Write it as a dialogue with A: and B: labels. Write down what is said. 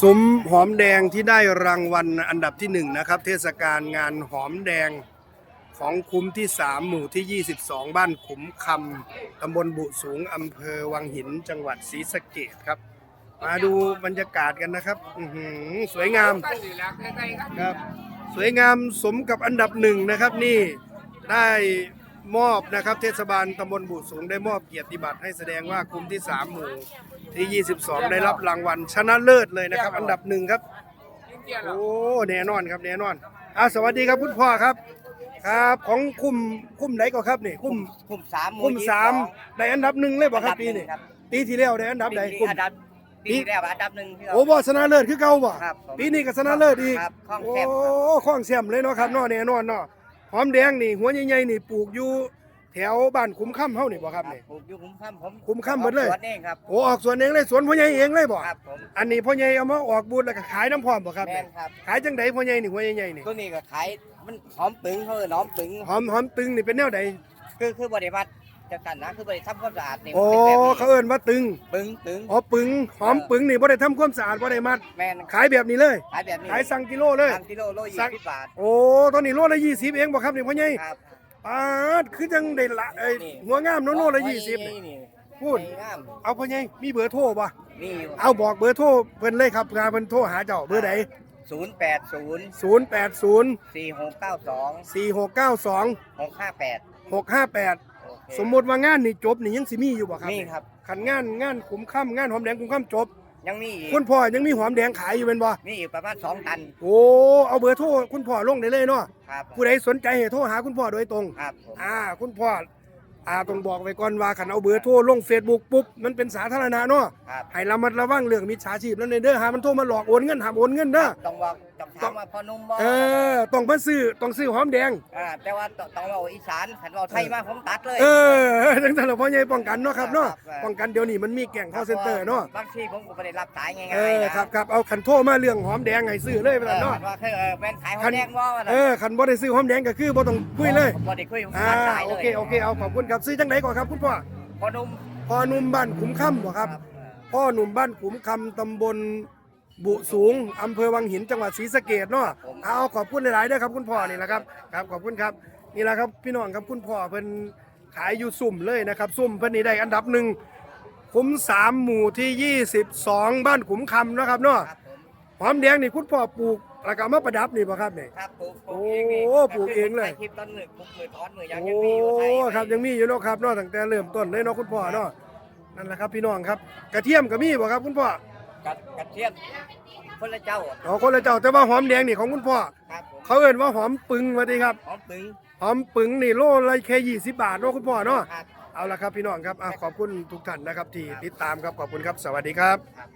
A: ซุ้มหอมแดงที่ได้รางวัลอันดับที่หนึ่งนะครับ เทศกาลงานหอมแดงของคุ้มที่ 3 หมู่ที่ 22 บ้านขุมคำตำบลบุสูงอำเภอวังหินจังหวัดศรีสะเกดครับ มาดูบรรยากาศกันนะครับอื้อหือสวยงามครับ สวยงามสมกับอันดับหนึ่งนะครับนี่ได้มอบนะครับ เทศบาลตำบลบุสูงได้มอบเกียรติบัตรให้แสดงว่าคุ้มที่ 3 หมู่ ที่ 22 ได้รับรางวัลชนะเลิศเลยนะครับ อันดับหนึ่งครับ โอ้แน่นอนครับแน่นอนอะสวัสดีครับคุณพ่อครับ ครับ ของคุ้มคุ้มไหนก็ครับนี่คุ้ม
B: กลุ่มสามห
A: คุ้ม
B: ยี่
A: สาม
B: อง
A: ได้อันดับหนึ่งเลยบ่ครับ
B: อันดับ
A: ปี
B: หนึ่
A: นี้
B: งครับ
A: ปีที่แล้วได้อันดับใด
B: ปี
A: คุ้ม
B: อันดับปีที่แล้วอันดับหนึ่งที่เรา
A: โอ้บ่ชนะเลิศคือเก่าบ่
B: ครับผม
A: ปีนี้ก็ชนะเลิศอีก
B: ครับข้อง
A: โอ้
B: แคบ
A: ข้องแซมเลยเนาะครับเนาะแน่นอนเนาะหอมแดงนี่ หัวใหญ่ๆนี่ปลูกอยู่ แถวบ้านคุ้มค่ำเฮานี่บ่ครับ
B: ครับ
A: นี่
B: ปลูกอยู่คุ้มค่ำผม
A: คุ้มค่ำหมดเลย
B: สวนเองครับ
A: โอ้ออกสวนเองเลยสวนพ่อใหญ่เองเลยบ่
B: ครับผม
A: อันนี้พ่อใหญ่เอามาออกบูธแล้วก็ขายน้ำพร้อมบ่ครับ
B: แม่นครับ
A: ขายจังไดพ่อใหญ่นี่หัวใหญ่ๆนี่
B: ตัวนี้ก็ขายมันหอมปึงเขาเอิ้นหอมปึง
A: หอมหอมตึงนี่เป็นแนวใด
B: คือคือบริบัติจัดการนะคือบริทำความสะอาดนี่
A: โอ้
B: มันเป็นแบบนี้
A: เขาเอิ้นว่าตึง
B: ปึงปึง
A: อ๋อปึงหอมปึงนี่บ่ได้ทำความสะอาดบ่ได้มัด
B: แม่น
A: ขายแบบนี้เลย
B: ขายแบบนี้
A: ขายสั่งกิโลเลย
B: สามกิโลโลยี่
A: สั่ง
B: สิบบาท
A: โอ้ตอนนี้โลละ20เองบ่ครับนี่พ่อใหญ่
B: ครับ
A: ปาดคือจังได้ละเอ้ย
B: นี่
A: หัวงามเนาะโลละ
B: โอ้
A: 20นี่
B: นี่
A: พูด
B: งาม
A: เอาพ่อใหญ่มีเบอร์โทรบ่
B: นี่อยู่
A: เอาบอกเบอร์โทรเพิ่นเลยครับเพื่อเพิ่นโทรหาเจ้าเบอร์ใด
B: ศูนย์แปดศูนย์
A: 080
B: สี่หกเก้าสอง
A: 4692
B: หกห้าแปด
A: 658 สมมุติว่างานนี่จบนี่ยังสิมีอยู่บ่ครับ
B: นี่ครับ
A: ขันงานงานขุมค่ำงานหอมแดงขุมค่ำจบ
B: ยังมีอีก
A: คุณพ่อยังมีหอมแดงขายอยู่เป็นบ่
B: มีอีกประมาณสองตัน
A: โอ้ เอาเบอร์โทรคุณพ่อลงได้เลยเนาะ
B: ครับ
A: ผู้ใดสนใจให้โทรหาคุณพ่อโดยตรง
B: ครับผม
A: อ่า คุณพ่อ อ่าต้องบอกไว้ก่อนว่าขันเอาเบอร์โทรลง Facebook ปุ๊บ มันเป็นสาธารณะเนาะ
B: ครับ
A: ให้ระมัดระวังเรื่องมิจฉาชีพแล้วเด้อหามันโทรมาหลอกโอนเงินหามโอนเงินเด้อ
B: ต้องบอก ต้องถามว่าพ่อนุ่มบ่
A: เออต้องมาซื้อต้องซื้อหอมแดง
B: อ่าแต่ว่าต้องต้องเอาอีสานขันเราไทยมาผมตัดเลย
A: เออจังซั่นล่ะพ่อใหญ่ป้องกันเนาะครับเนาะ
B: ครับ
A: ป้องกันเดี๋ยวนี้มันมีแก่ง call center เนาะ
B: บางทีผมก็ไม่ได้รับสายง่าย
A: เออ
B: ๆนะครับ
A: ครับเอาขันโทรมาเรื่องหอมแดงให้ซื้อเลยไป
B: เอ
A: แล้ว
B: อ
A: เนาะ
B: ว่าคือเออเป็นขายหอ
A: คั
B: ม
A: น
B: แดงบ่ว่า
A: เออขันบ่ได้ซื้อหอมแดงก็คือบ่ต้องคุยเลย
B: บ่ได้คุยผม
A: อ่า
B: ตัดสายเลย
A: โอเคโอเคเอาขอบคุณครับซื้อจังไหนก่อนครับคุณพ่อ
B: พ่อนุ่ม
A: พ่อหนุ่มบ้านขุมค่ำบ่ครับพ่อหนุ่มบ้านขุมคำตำบล บุสูงอำเภอวังหินจังหวัดศรีสะเกดเนาะเอาขอบคุณหลายๆด้วยครับคุณพ่อนี่แหละครับครับขอบคุณครับนี่แหละครับพี่น้องครับคุณพ่อเพิ่นขายอยู่สุ่มเลยนะครับสุ่มเพิ่นนี่ได้อันดับหนึ่งขุมสามหมู่ที่ 22 บ้านขุมคำนะครับเนาะ
B: ครับผม
A: หอมแดงนี่คุณพ่อปลูกแล้วก็เอามาประดับนี่บ่ครับนี่
B: ครับปลูก
A: โอ้
B: ปลูกเองนี่
A: ปลูกเองเลย
B: คลิปต้นหนึ่งปลูกมือทอนมือยัง
A: โอ้
B: ยังมีอยู่ไทย
A: ครับยังมีอยู่เนาะครับเนาะตั้งแต่เริ่มต้นเลยเนาะคุณพ่อเนาะนั่นแหละครับพี่น้องครับ กระเทียมก็มีบ่ครับคุณพ่อ
B: กระกระเทียมคนละเจ้า
A: อ๋อคนละเจ้าแต่ว่าหอมแดงนี่ของคุณพ่อ
B: ครับผม
A: เขาเอ่นว่าหอมปึงมาดีครับ
B: หอมปึง
A: หอมปึงนี่โลละแค่ยี่สิบบาทเนาะคุณพ่อเนาะ
B: ครับ
A: เอาละครับพี่น้องครับอะขอบคุณทุกท่านนะครับที่ติดตามครับขอบคุณครับสวัสดีครับ
B: ครับ